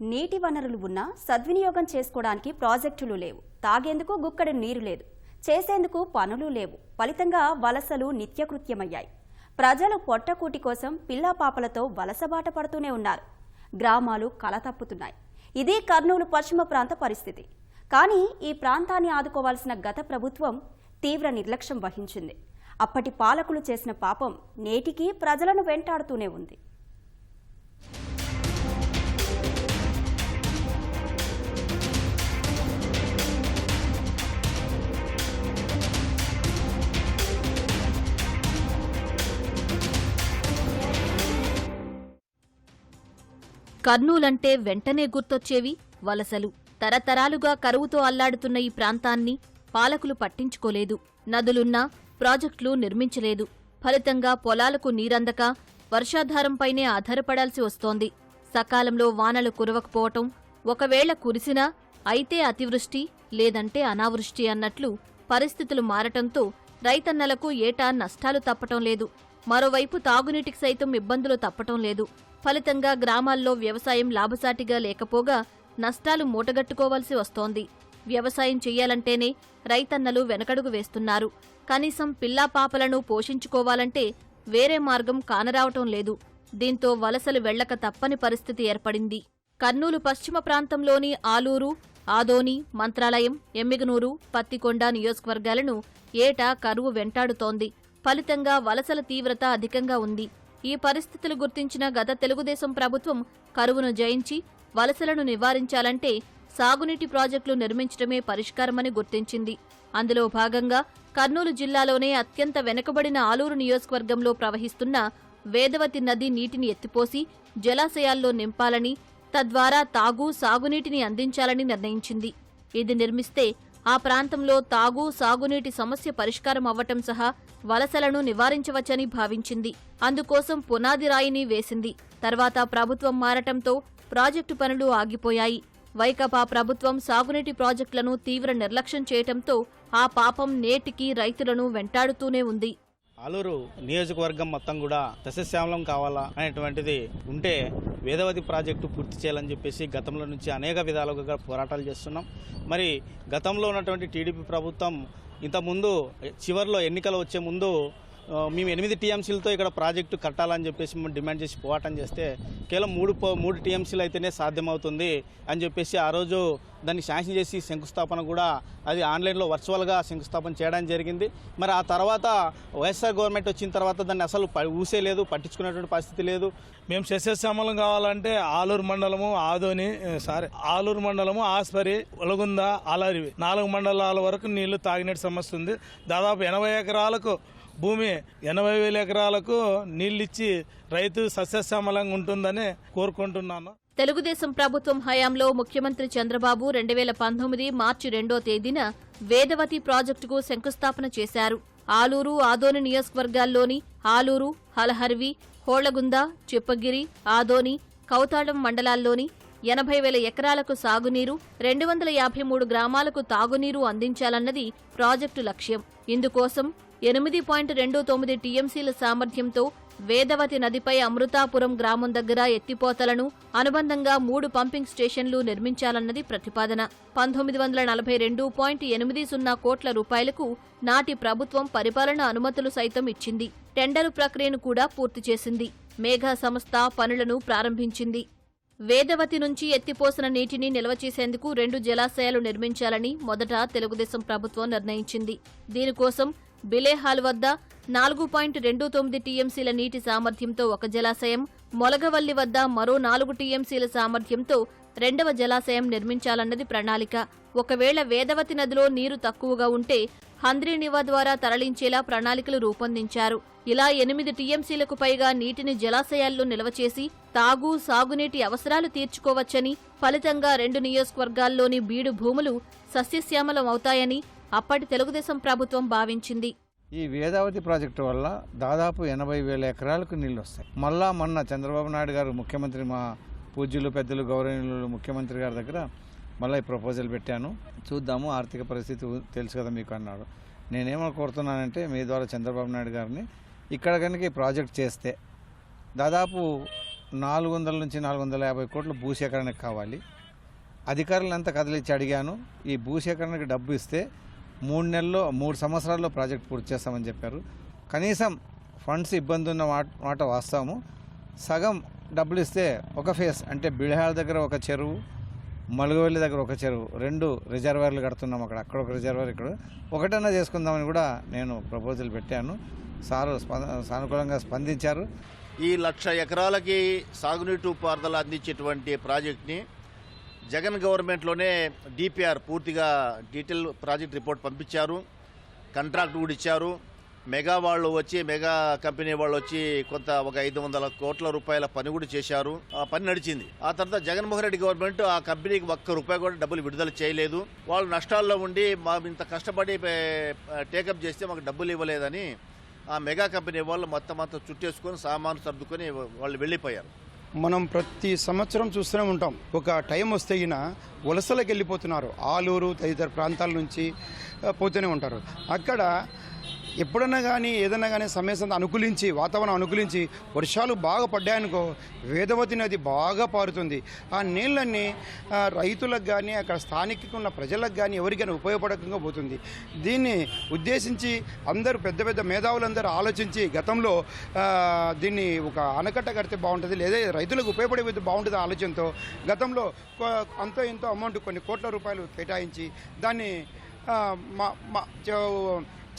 నీటి వనరులు ఉన్నా సద్వినియోగం చేసుకోవడానికి ప్రాజెక్టులు లేవు. తాగేందుకు గుక్కడు నీరు లేదు. చేసేందుకు పనులు లేవు. ఫలితంగా వలసలు నిత్యకృత్యమయ్యాయి. ప్రజలు పొట్టకూటి కోసం పిల్లాపాపలతో వలసబాట పడుతూనే ఉన్నారు. గ్రామాలు కలతప్పుతున్నాయి. ఇది కర్నూలు పశ్చిమ ప్రాంత పరిస్థితి. కానీ ఈ ప్రాంతాన్ని ఆదుకోవాల్సిన గత ప్రభుత్వం తీవ్ర నిర్లక్ష్యం వహించింది. అప్పటి పాలకులు చేసిన పాపం నేటికి ప్రజలను వెంటాడుతూనే ఉంది. కర్నూలంటే వెంటనే గుర్తొచ్చేవి వలసలు. తరతరాలుగా కరువుతో అల్లాడుతున్న ఈ ప్రాంతాన్ని పాలకులు పట్టించుకోలేదు. నదులున్నా ప్రాజెక్టులు నిర్మించలేదు. ఫలితంగా పొలాలకు నీరందక వర్షాధారంపైనే ఆధారపడాల్సి వస్తోంది. సకాలంలో వానలు కురవకపోవటం ఒకవేళ కురిసినా అయితే అతివృష్టి లేదంటే అనావృష్టి అన్నట్లు పరిస్థితులు మారటంతో రైతన్నలకు ఏటా నష్టాలు తప్పటం లేదు. మరోవైపు తాగునీటికి సైతం ఇబ్బందులు తప్పటం లేదు. ఫలితంగా గ్రామాల్లో వ్యవసాయం లాభసాటిగా లేకపోగా నష్టాలు మూటగట్టుకోవాల్సి వస్తోంది. వ్యవసాయం చెయ్యాలంటేనే రైతన్నలు వెనకడుగు వేస్తున్నారు. కనీసం పిల్లా పాపలను పోషించుకోవాలంటే వేరే మార్గం కానరావటం లేదు. దీంతో వలసలు వెళ్ళక తప్పని పరిస్థితి ఏర్పడింది. కర్నూలు పశ్చిమ ప్రాంతంలోని ఆలూరు ఆదోని మంత్రాలయం ఎమ్మిగనూరు పత్తికొండ నియోజకవర్గాలను ఏటా కరువు వెంటాడుతోంది. ఫలితంగా వలసల తీవ్రత అధికంగా ఉంది. ఈ పరిస్థితులు గుర్తించిన గత తెలుగుదేశం ప్రభుత్వం కరువును జయించి వలసలను నివారించాలంటే సాగునీటి ప్రాజెక్టులు నిర్మించడమే పరిష్కారమని గుర్తించింది. అందులో భాగంగా కర్నూలు జిల్లాలోనే అత్యంత వెనుకబడిన ఆలూరు నియోజకవర్గంలో ప్రవహిస్తున్న వేదవతి నది నీటిని ఎత్తిపోసి జలాశయాల్లో నింపాలని తద్వారా తాగు సాగునీటిని అందించాలని నిర్ణయించింది. ఇది నిర్మిస్తే ఆ ప్రాంతంలో తాగు సాగునీటి సమస్య పరిష్కారం అవ్వటం సహా వలసలను నివారించవచ్చని భావించింది. అందుకోసం పునాది రాయిని వేసింది. తర్వాత ప్రభుత్వం మారటంతో ప్రాజెక్టు పనులు ఆగిపోయాయి. వైకపా ప్రభుత్వం సాగునీటి ప్రాజెక్టులను తీవ్ర నిర్లక్ష్యం చేయటంతో ఆ పాపం నేటికి రైతులను వెంటాడుతూనే ఉంది. ఆలూరు నియోజకవర్గం మొత్తం కూడా దశశ్యామలం కావాలా అనేటువంటిది ఉంటే వేదవతి ప్రాజెక్టు పూర్తి చేయాలని చెప్పేసి గతంలో నుంచి అనేక విధాలుగా పోరాటాలు చేస్తున్నాం. మరి గతంలో ఉన్నటువంటి టీడీపీ ప్రభుత్వం ఇంతకుముందు చివరిలో ఎన్నికలు వచ్చే ముందు మేము ఎనిమిది టీఎంసీలతో ఇక్కడ ప్రాజెక్టు కట్టాలని చెప్పేసి మేము డిమాండ్ చేసి పోరాటం చేస్తే కేవలం మూడు మూడు టీఎంసీలు అయితేనే సాధ్యమవుతుంది అని చెప్పేసి ఆ రోజు దాన్ని శాంక్షన్ చేసి శంకుస్థాపన కూడా అది ఆన్లైన్లో వర్చువల్గా శంకుస్థాపన చేయడం జరిగింది. మరి ఆ తర్వాత వైఎస్ఆర్ గవర్నమెంట్ వచ్చిన తర్వాత దాన్ని అసలు ప- ఊసే లేదు పట్టించుకునేటువంటి పరిస్థితి లేదు. మేము సస్యశ్యామలం కావాలంటే ఆలూరు మండలము ఆదోని సారీ ఆలూరు మండలము ఆస్పరి ఒలగుంద అలారివి నాలుగు మండలాల వరకు నీళ్ళు తాగినట్టు సమస్య ఉంది. దాదాపు ఎనభై ఎకరాలకు భూమి ఎనభై వేల ఎకరాలకు నీళ్ళిచ్చి రైతు సస్యశ్యామలంగా ఉంటుందని కోరుకుంటున్నాను. తెలుగుదేశం ప్రభుత్వం హయాంలో ముఖ్యమంత్రి చంద్రబాబు రెండు వేల పంతొమ్మిది మార్చి రెండో తేదీన వేదవతి ప్రాజెక్టుకు శంకుస్థాపన చేశారు. ఆలూరు ఆదోని నియోజకవర్గాల్లోని ఆలూరు హలహర్వి హోళ్ళగుంద చిప్పగిరి ఆదోని కౌతాళం మండలాల్లోని ఎనభై వేల ఎకరాలకు సాగునీరు రెండు వందల యాభై మూడు గ్రామాలకు తాగునీరు అందించాలన్నది ప్రాజెక్టు లక్ష్యం. ఇందుకోసం ఎనిమిది పాయింట్ రెండు తొమ్మిది టీఎంసీల సామర్థ్యంతో వేదవతి నదిపై అమృతాపురం గ్రామం దగ్గర ఎత్తిపోతలను అనుబంధంగా మూడు పంపింగ్ స్టేషన్లు నిర్మించాలన్నది ప్రతిపాదన. పంతొమ్మిది వందల నలభై రెండు పాయింట్ ఎనిమిది సున్నా కోట్ల రూపాయలకు నాటి ప్రభుత్వం పరిపాలన అనుమతులు సైతం ఇచ్చింది. టెండరు ప్రక్రియను కూడా పూర్తి చేసింది. మేఘా సంస్థ పనులను ప్రారంభించింది. వేదవతి నుంచి ఎత్తిపోసిన నీటిని నిల్వ చేసేందుకు రెండు జలాశయాలు నిర్మించాలని మొదట తెలుగుదేశం ప్రభుత్వం నిర్ణయించింది. దీనికోసం బిలేహాల్ వద్ద నాలుగు పాయింట్ రెండు తొమ్మిది టీఎంసీల నీటి సామర్థ్యంతో ఒక జలాశయం మొలగవల్లి వద్ద మరో నాలుగు టీఎంసీల సామర్థ్యంతో రెండవ జలాశయం నిర్మించాలన్నది ప్రణాళిక. ఒకవేళ వేదవతి నదిలో నీరు తక్కువగా ఉంటే హంద్రీనివా ద్వారా తరలించేలా ప్రణాళికలు రూపొందించారు. ఇలా ఎనిమిది టీఎంసీలకు పైగా నీటిని జలాశయాల్లో నిల్వ చేసి తాగు సాగునీటి అవసరాలు తీర్చుకోవచ్చని ఫలితంగా రెండు నియోజకవర్గాల్లోని బీడు భూములు సస్యశ్యామలం అవుతాయని అప్పటి తెలుగుదేశం ప్రభుత్వం భావించింది. ఈ వేదావతి ప్రాజెక్టు వల్ల దాదాపు ఎనభై వేల ఎకరాలకు నీళ్ళు వస్తాయి మళ్ళా మొన్న చంద్రబాబు నాయుడు గారు ముఖ్యమంత్రి మా పూజ్యులు పెద్దలు గౌరవనీయులు ముఖ్యమంత్రి గారి దగ్గర మళ్ళీ ఈ ప్రపోజల్ పెట్టాను. చూద్దాము ఆర్థిక పరిస్థితి తెలుసు కదా మీకు అన్నాడు. నేనేమో కోరుతున్నానంటే మీ ద్వారా చంద్రబాబు నాయుడు గారిని ఇక్కడ కనుక ఈ ప్రాజెక్ట్ చేస్తే దాదాపు నాలుగు వందల నుంచి నాలుగు వందల యాభై కోట్లు భూసేకరణకు కావాలి. అధికారులంతా కదిలిచ్చి అడిగాను ఈ భూసేకరణకు డబ్బు ఇస్తే మూడు నెలల్లో మూడు సంవత్సరాల్లో ప్రాజెక్ట్ పూర్తి చేస్తామని చెప్పారు. కనీసం ఫండ్స్ ఇబ్బంది ఉన్న మాట వాస్తాము సగం డబ్బులు ఇస్తే ఒక ఫేస్ అంటే బిళహాల దగ్గర ఒక చెరువు మలుగవెల్లి దగ్గర ఒక చెరువు రెండు రిజర్వర్లు కడుతున్నాం అక్కడ అక్కడ ఒక రిజర్వర్ ఇక్కడ. ఒకటన్నా చేసుకుందామని కూడా నేను ప్రపోజల్ పెట్టాను. సారు స్పంద సానుకూలంగా స్పందించారు. ఈ లక్ష ఎకరాలకి సాగునీటి పారుదల అందించేటువంటి ప్రాజెక్ట్ని జగన్ గవర్నమెంట్లోనే డిపిఆర్ పూర్తిగా డీటెయిల్ ప్రాజెక్ట్ రిపోర్ట్ పంపించారు. కాంట్రాక్ట్ కూడా ఇచ్చారు. మెగా వాళ్ళు వచ్చి మెగా కంపెనీ వాళ్ళు వచ్చి కొంత ఒక ఐదు వందల కోట్ల రూపాయల పని కూడా చేశారు. ఆ పని నడిచింది. ఆ తర్వాత జగన్మోహన్ రెడ్డి గవర్నమెంట్ ఆ కంపెనీకి ఒక్క రూపాయి కూడా డబ్బులు విడుదల చేయలేదు. వాళ్ళు నష్టాల్లో ఉండి మా ఇంత కష్టపడి టేకప్ చేస్తే మాకు డబ్బులు ఇవ్వలేదని ఆ మెగా కంపెనీ వాళ్ళు మొత్తం అంతా చుట్టేసుకొని సామాను సర్దుకొని వాళ్ళు వెళ్ళిపోయారు. మనం ప్రతి సంవత్సరం చూస్తూనే ఉంటాం. ఒక టైం వస్తే ఈయన వలసలకు వెళ్ళిపోతున్నారు. ఆలూరు తదితర ప్రాంతాల నుంచి పోతూనే ఉంటారు. అక్కడ ఎప్పుడన్నా కానీ ఏదన్నా కానీ సమయసంత అనుకూలించి వాతావరణం అనుకూలించి వర్షాలు బాగా పడ్డాయనుకో వేదవతి నది బాగా పారుతుంది. ఆ నీళ్ళన్నీ రైతులకు కానీ అక్కడ స్థానికంగా ఉన్న ప్రజలకు కానీ ఎవరికైనా ఉపయోగపడకంగా పోతుంది. దీన్ని ఉద్దేశించి అందరూ పెద్ద పెద్ద మేధావులందరూ ఆలోచించి గతంలో దీన్ని ఒక ఆనకట్ట కడితే బాగుంటుంది లేదా రైతులకు ఉపయోగపడే విధంగా బాగుంటుంది ఆలోచనతో గతంలో అంతో ఎంతో అమౌంట్ కొన్ని కోట్ల రూపాయలు కేటాయించి దాన్ని మా- మా-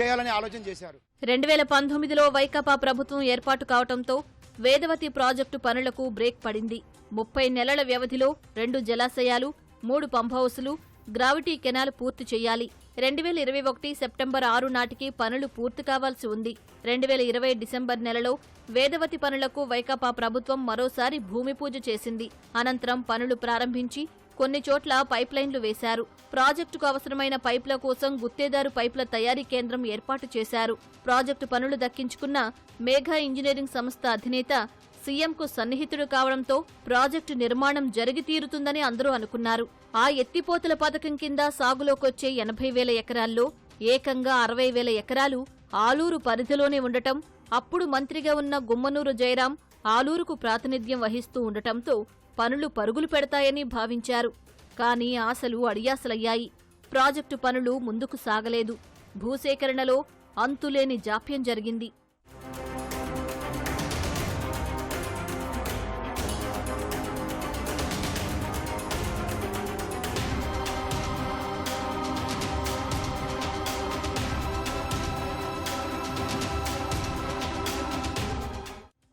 చేయాలని ఆలోచన చేశారు. రెండు వేల పంతొమ్మిదిలో వైకాపా ప్రభుత్వం ఏర్పాటు కావడంతో వేదవతి ప్రాజెక్టు పనులకు బ్రేక్ పడింది. ముప్పై నెలల వ్యవధిలో రెండు జలాశయాలు మూడు పంప్హౌసులు గ్రావిటీ కెనాల్ పూర్తి చేయాలి. రెండు వేల ఇరవై ఒకటి సెప్టెంబర్ ఆరు నాటికి పనులు పూర్తి కావాల్సి ఉంది. రెండు వేల ఇరవై డిసెంబర్ నెలలో వేదవతి పనులకు వైకాపా ప్రభుత్వం మరోసారి భూమి పూజ చేసింది. అనంతరం పనులు ప్రారంభించి కొన్ని చోట్ల పైప్లైన్లు వేశారు. ప్రాజెక్టుకు అవసరమైన పైప్ల కోసం గుత్తేదారు పైప్ల తయారీ కేంద్రం ఏర్పాటు చేశారు. ప్రాజెక్టు పనులు దక్కించుకున్న మేఘా ఇంజనీరింగ్ సంస్థ అధినేత సీఎంకు సన్నిహితుడు కావడంతో ప్రాజెక్టు నిర్మాణం జరిగి తీరుతుందని అందరూ అనుకున్నారు. ఆ ఎత్తిపోతల పథకం కింద సాగులోకొచ్చే ఎనభై వేల ఎకరాల్లో ఏకంగా అరవై వేల ఎకరాలు ఆలూరు పరిధిలోనే ఉండటం అప్పుడు మంత్రిగా ఉన్న గుమ్మనూరు జయరాం ఆలూరుకు ప్రాతినిధ్యం వహిస్తూ ఉండటంతో పనులు పరుగులు పెడతాయని భావించారు. కానీ ఆశలు అడియాసలయ్యాయి. ప్రాజెక్టు పనులు ముందుకు సాగలేదు. భూసేకరణలో అంతులేని జాప్యం జరిగింది.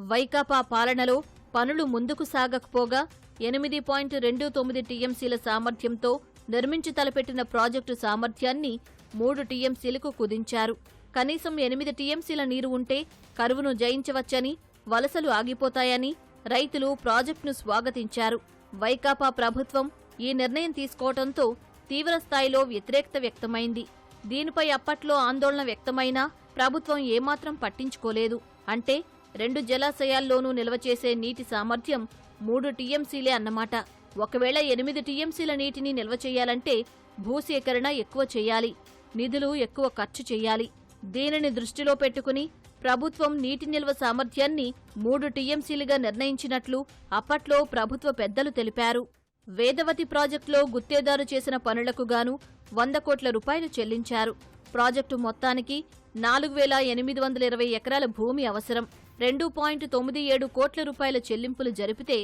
వైకాపా పాలనలో పనులు ముందుకు సాగకపోగా ఎనిమిది పాయింట్ రెండు తొమ్మిది టీఎంసీల సామర్థ్యంతో నిర్మించి తలపెట్టిన ప్రాజెక్టు సామర్థ్యాన్ని మూడు టీఎంసీలకు కుదించారు. కనీసం ఎనిమిది టీఎంసీల నీరు ఉంటే కరువును జయించవచ్చని వలసలు ఆగిపోతాయని రైతులు ప్రాజెక్టును స్వాగతించారు. వైకాపా ప్రభుత్వం ఈ నిర్ణయం తీసుకోవడంతో తీవ్రస్థాయిలో వ్యతిరేకత వ్యక్తమైంది. దీనిపై అప్పట్లో ఆందోళన వ్యక్తమైనా ప్రభుత్వం ఏమాత్రం పట్టించుకోలేదు. అంటే రెండు జలాశయాల్లోనూ నిల్వ చేసే నీటి సామర్థ్యం మూడు టీఎంసీలే అన్నమాట. ఒకవేళ ఎనిమిది టీఎంసీల నీటిని నిల్వ చేయాలంటే భూసేకరణ ఎక్కువ చేయాలి. నిధులు ఎక్కువ ఖర్చు చేయాలి. దీనిని దృష్టిలో పెట్టుకుని ప్రభుత్వం నీటి నిల్వ సామర్థ్యాన్ని మూడు టీఎంసీలుగా నిర్ణయించినట్లు అప్పట్లో ప్రభుత్వ పెద్దలు తెలిపారు. వేదవతి ప్రాజెక్టులో గుత్తేదారు చేసిన పనులకు గాను వంద కోట్ల రూపాయలు చెల్లించారు. ప్రాజెక్టు మొత్తానికి నాలుగు వేల ఎనిమిది వందల ఇరవై ఎకరాల భూమి అవసరం. రెండు పాయింట్ తొమ్మిది ఏడు కోట్ల రూపాయల చెల్లింపులు జరిపితే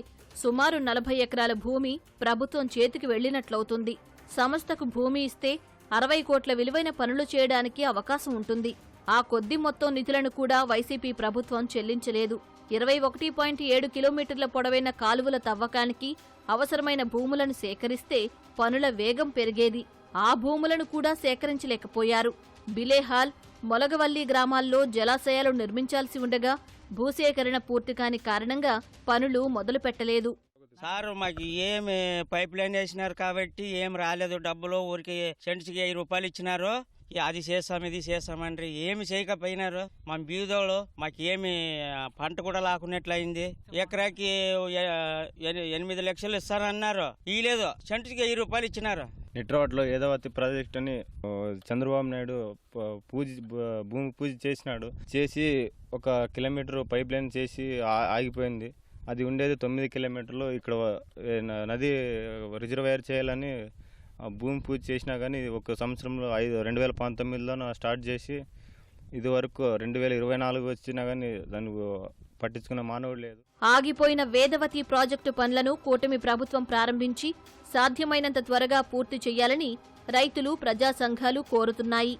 సుమారు నలభై ఎకరాల భూమి ప్రభుత్వం చేతికి వెళ్ళినట్లవుతుంది సంస్థకు భూమి ఇస్తే అరవై కోట్ల విలువైన పనులు చేయడానికి అవకాశం ఉంటుంది. ఆ కొద్ది మొత్తం నిధులను కూడా వైసీపీ ప్రభుత్వం చెల్లించలేదు. ఇరవై ఒకటి పాయింట్ ఏడు కిలోమీటర్ల పొడవైన కాలువల తవ్వకానికి అవసరమైన భూములను సేకరిస్తే పనుల వేగం పెరిగేది. ఆ భూములను కూడా సేకరించలేకపోయారు. బిలేహాల్ మొలగవల్లి గ్రామాల్లో జలాశయాలు నిర్మించాల్సి ఉండగా భూసేకరణ పూర్తి కాని కారణంగా పనులు మొదలు పెట్టలేదు. సారు మాకు ఏమి పైప్ లైన్ వేసినారు కాబట్టి ఏం రాలేదు. డబ్బులు ఊరికి సెంట్స్కి వెయ్యి రూపాయలు ఇచ్చినారు. అది చేస్తాం ఇది చేస్తామండ్రి ఏమి చేయకపోయినారు. మా బీదోళ్ళు మాకు ఏమి పంట కూడా లాక్కున్నట్లయింది ఎకరాకి ఎనిమిది లక్షలు ఇస్తారన్నారు ఇలేదు సెంట్స్కి వెయ్యి రూపాయలు ఇచ్చినారు. నిట్రవాడలో ఏదవతి ప్రాజెక్ట్ అని చంద్రబాబు నాయుడు పూజ భూమి పూజ చేసినాడు. చేసి ఒక కిలోమీటర్ పైప్ లైన్ చేసి ఆగిపోయింది. అది ఉండేది తొమ్మిది కిలోమీటర్లు. ఇక్కడ నది రిజర్వాయర్ చేయాలని భూమి పూజ చేసినా కానీ ఒక సంవత్సరంలో ఐదు రెండు వేల పంతొమ్మిదిలో స్టార్ట్ చేసి ఇది వరకు రెండు వేల ఇరవై నాలుగు వచ్చినా కానీ దాని పట్టించుకున్న మానవుడు లేదు. ఆగిపోయిన వేదవతి ప్రాజెక్టు పనులను కూటమి ప్రభుత్వం ప్రారంభించి సాధ్యమైనంత త్వరగా పూర్తి చేయాలని రైతులు ప్రజా సంఘాలు కోరుతున్నాయి.